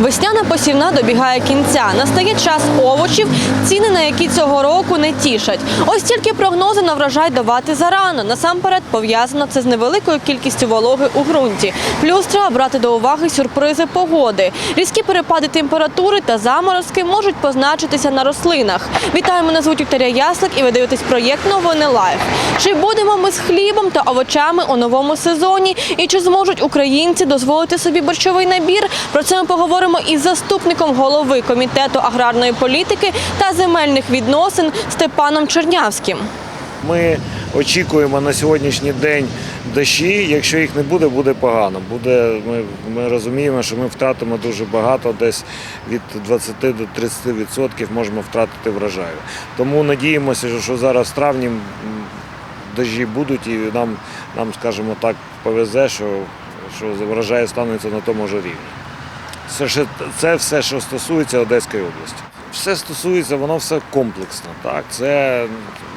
Весняна посівна добігає кінця. Настає час овочів, ціни на які цього року не тішать. Ось тільки прогнози на врожай давати зарано. Насамперед пов'язано це з невеликою кількістю вологи у ґрунті. Плюс треба брати до уваги сюрпризи погоди. Різкі перепади температури та заморозки можуть позначитися на рослинах. Вітаю, мене звуть Вікторія Яслик і ви дивитесь проєкт Новини Лайф. Чи будемо ми з хлібом та овочами у новому сезоні? І чи зможуть українці дозволити собі борщовий набір? Про це ми поговоримо із заступником голови комітету аграрної політики та земельних відносин Степаном Чернявським. Ми очікуємо на сьогоднішній день дощі. Якщо їх не буде, буде погано. Буде, ми, ми розуміємо, що ми втратимо дуже багато, десь від 20 до 30% відсотків можемо втратити врожаю. Тому надіємося, що зараз в травні дощі будуть і нам, нам скажімо так, повезе, що, що врожай станеться на тому ж рівні. Це, це все, що стосується Одеської області. Все стосується, воно все комплексно. Так? Це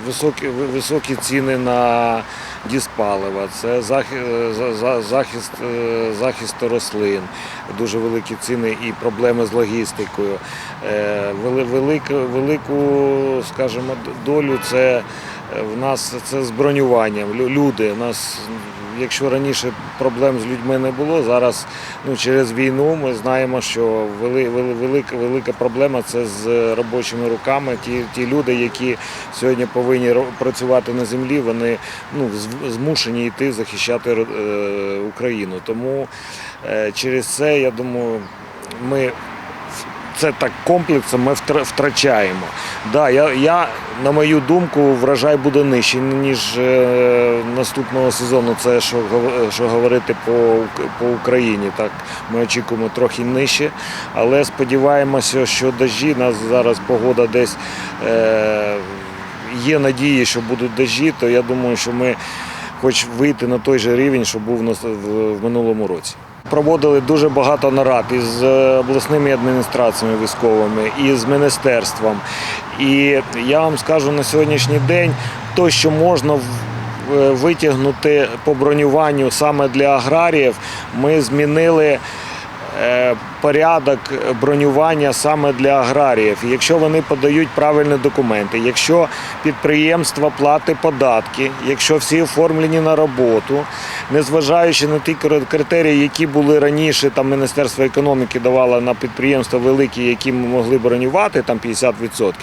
високі, високі ціни на діспалива, це захист, захист, е, захист рослин, дуже великі ціни і проблеми з логістикою. Е, Велику, велику скажімо, долю це е, в нас це з бронюванням. Люди. У нас, якщо раніше проблем з людьми не було, зараз ну, через війну ми знаємо, що вели, вели- велика, велика проблема це з робочими руками. Ті, ті люди, які сьогодні повинні працювати на землі, вони ну, змушені йти захищати е, Україну. Тому е, через це, я думаю, ми це так комплексом ми втрачаємо. Да, я, я, на мою думку, врожай буде нижчий, ніж е, наступного сезону. Це що, що говорити по, по Україні. Так, ми очікуємо трохи нижче, але сподіваємося, що дощі, нас зараз погода десь е, є надії, що будуть дощі, то я думаю, що ми хоч вийти на той же рівень, що був в минулому році. Проводили дуже багато нарад із е, обласними адміністраціями військовими, і з міністерством. І я вам скажу на сьогоднішній день, то, що можна е, витягнути по бронюванню саме для аграріїв, ми змінили е, порядок бронювання саме для аграріїв. Якщо вони подають правильні документи, якщо підприємство платить податки, якщо всі оформлені на роботу, незважаючи на ті критерії, які були раніше, там Міністерство економіки давало на підприємства великі, які могли бронювати, там 50%.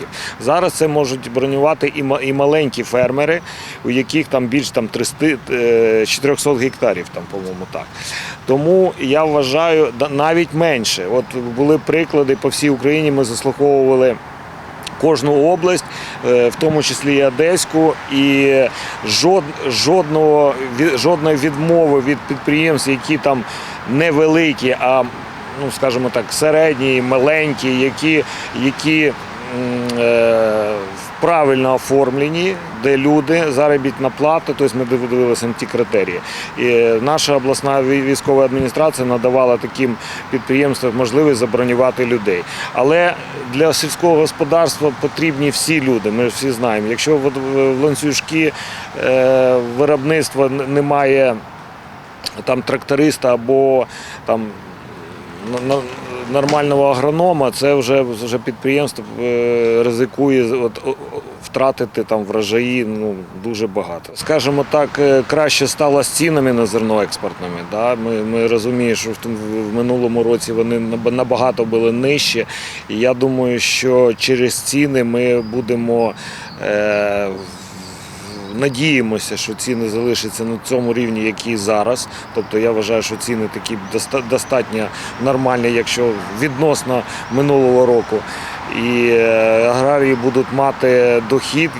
Зараз це можуть бронювати і маленькі фермери, у яких там більш там 300, е, 400 гектарів, там, по-моєму, так. Тому я вважаю навіть менше. От були приклади по всій Україні. Ми заслуховували. Кожну область, е, в тому числі і Одеську, і жодного, жодної відмови від підприємств, які там невеликі, а ну, скажімо так, середні, маленькі, які, які е, правильно оформлені, де люди, заробітна плата, тобто ми дивилися на ті критерії. І наша обласна військова адміністрація надавала таким підприємствам можливість забронювати людей. Але для сільського господарства потрібні всі люди. Ми всі знаємо. Якщо в ланцюжки е, виробництва немає там тракториста або там нормального агронома, це вже, вже підприємство е, ризикує от, втратити там врожаї ну, дуже багато. Скажімо так, е, краще стало з цінами на зерно експортними. Да? Ми, ми розуміємо, що в, в минулому році вони наб- набагато були нижчі. І я думаю, що через ціни ми будемо. Е, Надіємося, що ціни залишаться на цьому рівні, які зараз. Тобто я вважаю, що ціни такі доста- достатньо нормальні, якщо відносно минулого року. І е, аграрії будуть мати дохід,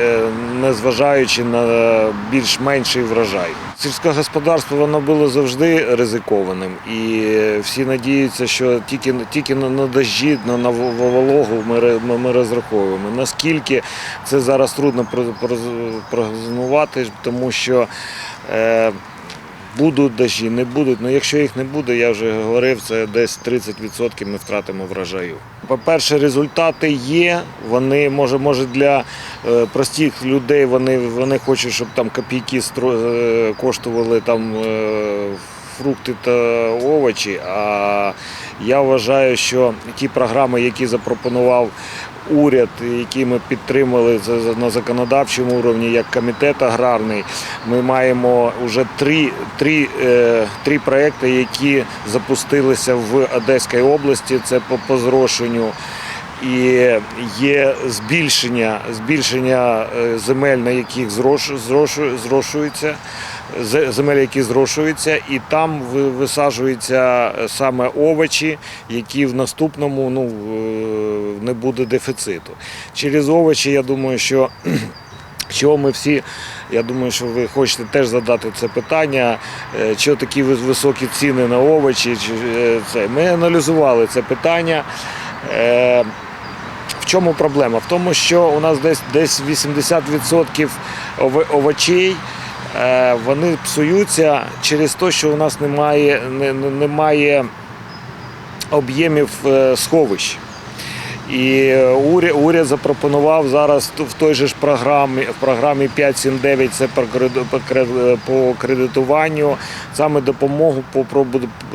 е, незважаючи на більш-менший врожай. Сільське господарство воно було завжди ризикованим, і всі надіються, що тільки, тільки на, дощі, на, вологу ми, ми, ми розраховуємо. Наскільки це зараз трудно про- про- прогнозувати, тому що е, будуть дощі, не будуть. Ну якщо їх не буде, я вже говорив, це десь 30% ми втратимо врожаю. По-перше, результати є. Вони може, може для е, простих людей вони, вони хочуть, щоб там копійки е, коштували там. е, Фрукти та овочі, а Я вважаю, що ті програми, які запропонував уряд, які ми підтримали на законодавчому уровні, як комітет аграрний, ми маємо вже три, три, е, три проекти, які запустилися в Одеській області. Це по, по зрошенню. І є збільшення, збільшення е, земель, на яких зрош, зрошу- зрошуються, земель, які зрошуються, і там висаджуються саме овочі, які в наступному ну, не буде дефіциту. Через овочі, я думаю, що чого ми всі, я думаю, що ви хочете теж задати це питання, е, чого такі високі ціни на овочі. е. Ми аналізували це питання. Е, В чому проблема? В тому, що у нас десь, десь 80% овочей вони псуються через те, що у нас немає, не- не- немає об'ємів сховищ. І е, уряд, уряд запропонував зараз в той же ж програмі, в програмі 5.7.9 це креди- по кредитуванню, саме допомогу по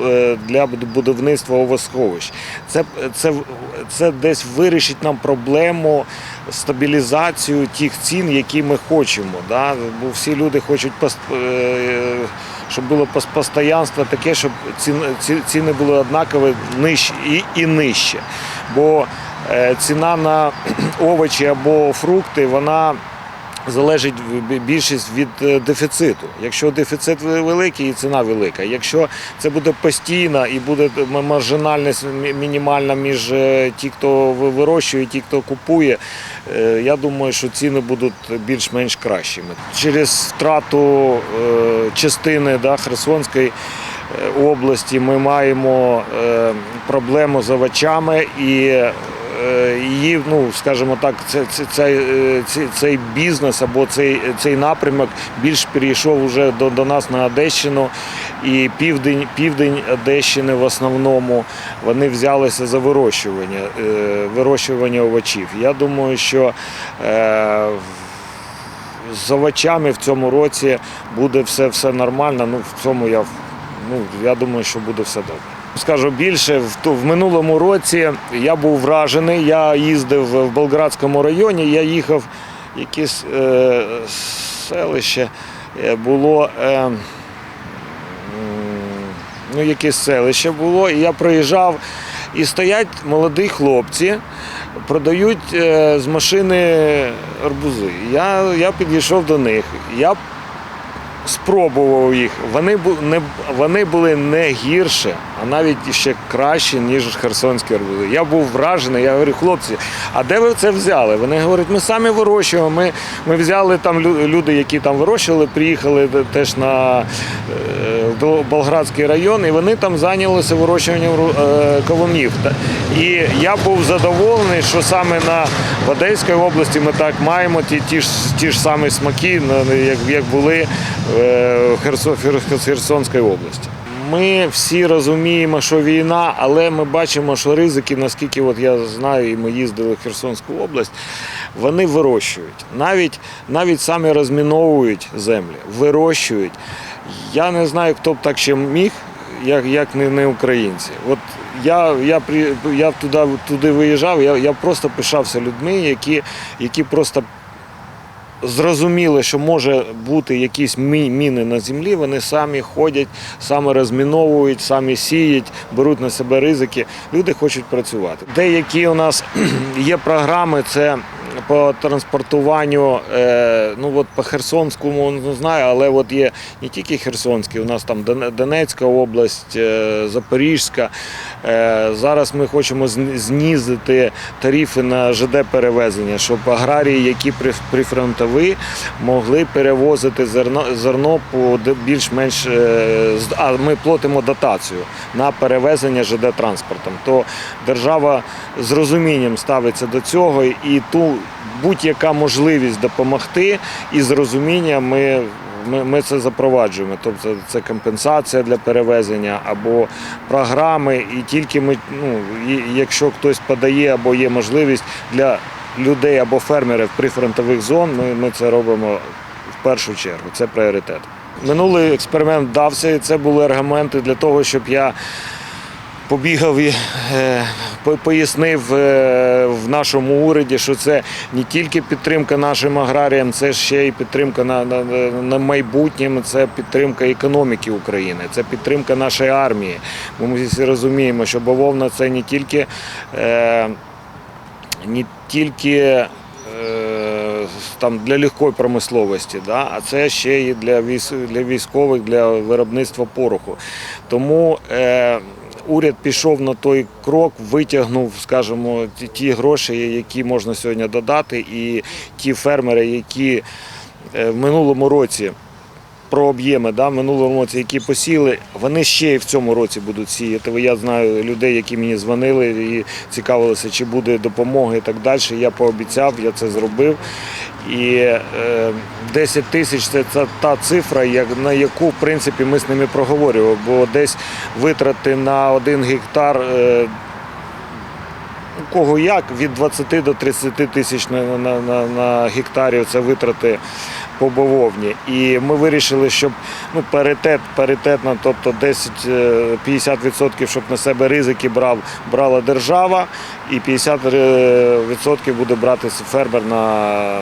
е, для будівництва овосховищ. Це, це, це десь вирішить нам проблему стабілізацію тих цін, які ми хочемо. Да? Бо всі люди хочуть е, щоб було постоянство таке, щоб ціни, були однакові нижче і, і нижче. Бо е, ціна на овочі або фрукти, вона залежить більшість від е, дефіциту. Якщо дефіцит великий і ціна велика. Якщо це буде постійно і буде маржинальність мінімальна між е, ті, хто вирощує, ті, хто купує, е, я думаю, що ціни будуть більш-менш кращими. Через втрату е, частини да, Херсонської е, області ми маємо е, проблему з овочами і е, її, ну скажімо так, це, це, цей, е, цей, цей бізнес або цей, цей напрямок більш перейшов вже до, до нас на Одещину. І південь, південь Одещини в основному вони взялися за вирощування, е, вирощування овочів. Я думаю, що е, з овочами в цьому році буде все, все нормально. Ну, в цьому я, ну, я думаю, що буде все добре. Скажу більше, в, ту- в минулому році я був вражений. Я їздив в Болградському районі, я їхав в якесь е, селище. е, Було. Е, ну, якесь селище було, і я проїжджав, і стоять молоді хлопці, продають е, з машини арбузи. Я, я підійшов до них. Я спробував їх. Вони, не, вони були не гірше, а навіть ще краще, ніж херсонські арбузи. Я був вражений, я говорю, хлопці, а де ви це взяли? Вони говорять, ми самі вирощуємо. Ми, ми взяли там люди, які там вирощували, приїхали теж на е, Болградський район, і вони там зайнялися вирощуванням е. Та- І я був задоволений, що саме на в Одеській області ми так маємо ті, ті, ж, ті ж самі смаки, як, як були е, в Херсонській області. Ми всі розуміємо, що війна, але ми бачимо, що ризики, наскільки от я знаю, і ми їздили в Херсонську область, вони вирощують. Навіть, навіть самі розміновують землі, вирощують. Я не знаю, хто б так ще міг, як, як не, не українці. От я, я, я туди, туди виїжджав, я, я просто пишався людьми, які, які просто зрозуміли, що може бути якісь мі- міни на землі, вони самі ходять, самі розміновують, самі сіють, беруть на себе ризики. Люди хочуть працювати. Деякі у нас є програми, це по транспортуванню, е, ну от по Херсонському не знаю, але от є не тільки Херсонський, у нас там Донецька область, е, Запорізька. Е, Зараз ми хочемо зн- знизити тарифи на ЖД перевезення, щоб аграрії, які при- прифронтові, могли перевозити зерно, зерно по більш-менш. е, А ми платимо дотацію на перевезення ЖД транспортом. То держава з розумінням ставиться до цього і ту будь-яка можливість допомогти і з розумінням ми. Ми, ми це запроваджуємо, тобто це компенсація для перевезення або програми, і тільки ми, ну, якщо хтось подає або є можливість для людей або фермерів прифронтових зон, ми, ми це робимо в першу чергу. Це пріоритет. Минулий експеримент вдався, і це були аргументи для того, щоб я побігав і е, пояснив е, в нашому уряді, що це не тільки підтримка нашим аграріям, це ще й підтримка на, на, на майбутнє, це підтримка економіки України, це підтримка нашої армії. Бо ми всі розуміємо, що бавовна це не тільки. Е, не тільки там для легкої промисловості, да, а це ще і для військових, для виробництва пороху. Тому е, уряд пішов на той крок, витягнув, скажімо, ті, гроші, які можна сьогодні додати, і ті фермери, які е, в минулому році. Про об'єми да, в минулому році, які посіли, вони ще й в цьому році будуть сіяти. Я знаю людей, які мені дзвонили і цікавилися, чи буде допомога і так далі. Я пообіцяв, я це зробив. І е, 10 тисяч це та, цифра, на яку в принципі ми з ними проговорювали, бо десь витрати на один гектар. Е, у кого як від 20 до 30 тисяч на, на, на, на гектарів це витрати по бавовні. І ми вирішили, щоб ну, паритет, паритетно, тобто 10, е, 50% щоб на себе ризики брав, брала держава, і 50% буде брати фермер на,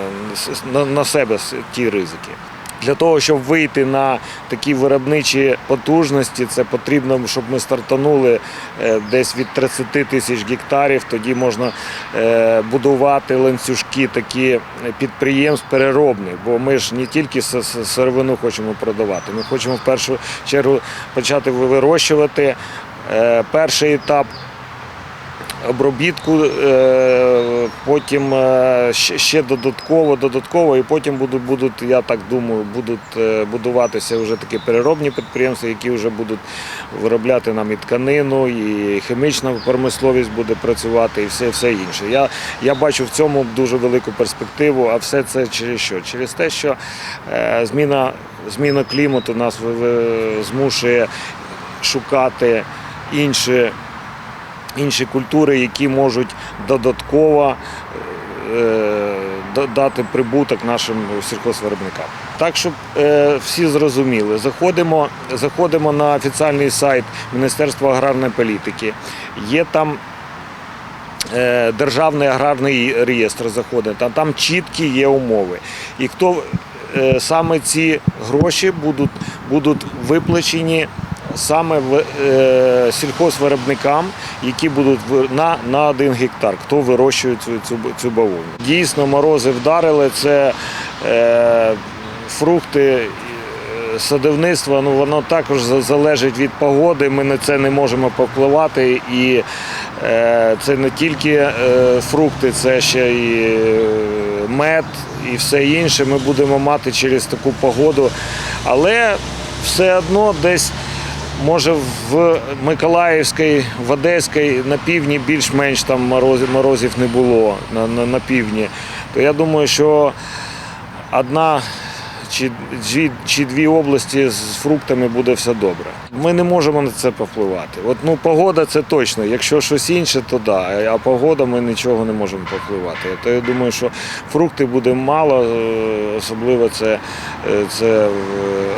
на, на себе ті ризики. Для того, щоб вийти на такі виробничі потужності, це потрібно, щоб ми стартанули е, десь від 30 тисяч гектарів. Тоді можна е, будувати ланцюжки такі підприємств переробних. Бо ми ж не тільки сировину хочемо продавати. Ми хочемо в першу чергу почати вирощувати. Е, Перший етап обробітку, е, потім е, ще- додатково, додатково, і потім будуть, будуть, я так думаю, будуть е, будуватися вже такі переробні підприємства, які вже будуть виробляти нам і тканину, і хімічна промисловість буде працювати, і все, все інше. Я, я бачу в цьому дуже велику перспективу, а все це через що? Через те, що зміна, зміна клімату нас змушує шукати інші інші культури, які можуть додатково е, дати прибуток нашим сільхозвиробникам. Так, щоб е, всі зрозуміли, заходимо, заходимо на офіційний сайт Міністерства аграрної політики. Є там е, Державний аграрний реєстр заходить, там, там чіткі є умови. І хто саме ці гроші будуть, будуть виплачені саме е, сільхозвиробникам, які будуть на, на один гектар, хто вирощує цю, цю, цю бавовну. Дійсно, морози вдарили, це е, фрукти. е, ну воно також залежить від погоди. Ми на це не можемо повпливати. І е, це не тільки е, фрукти, це ще і е, мед і все інше. Ми будемо мати через таку погоду. Але все одно десь може в Миколаївській, в Одеській на півдні більш-менш там морозів, морозів не було на, на, на півдні. То я думаю, що одна чи дві, чи дві області з фруктами буде все добре. Ми не можемо на це повпливати. От ну погода це точно. Якщо щось інше, то да. А погода ми нічого не можемо повпливати. То я думаю, що фрукти буде мало, е, особливо це, е, це е,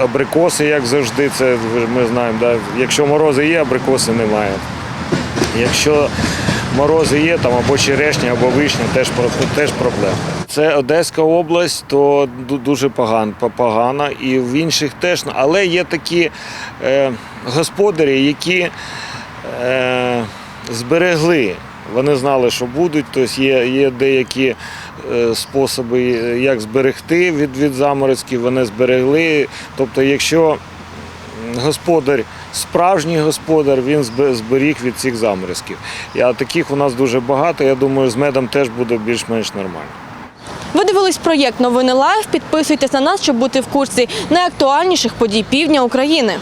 абрикоси, як завжди. Це ми знаємо. Да? Якщо морози є, абрикоси немає. Якщо морози є, там або черешня, або вишня, теж, теж проблема. Це Одеська область, то дуже погано, погано, і в інших теж. Але є такі е, господарі, які е, зберегли. Вони знали, що будуть, тобто є, є деякі е, способи, як зберегти від, від заморозків, вони зберегли. Тобто, якщо господар, справжній господар, він зберіг від цих заморозків. А таких у нас дуже багато. Я думаю, з медом теж буде більш-менш нормально. Ви дивились проєкт Новини Лайв. Підписуйтесь на нас, щоб бути в курсі найактуальніших подій півдня України.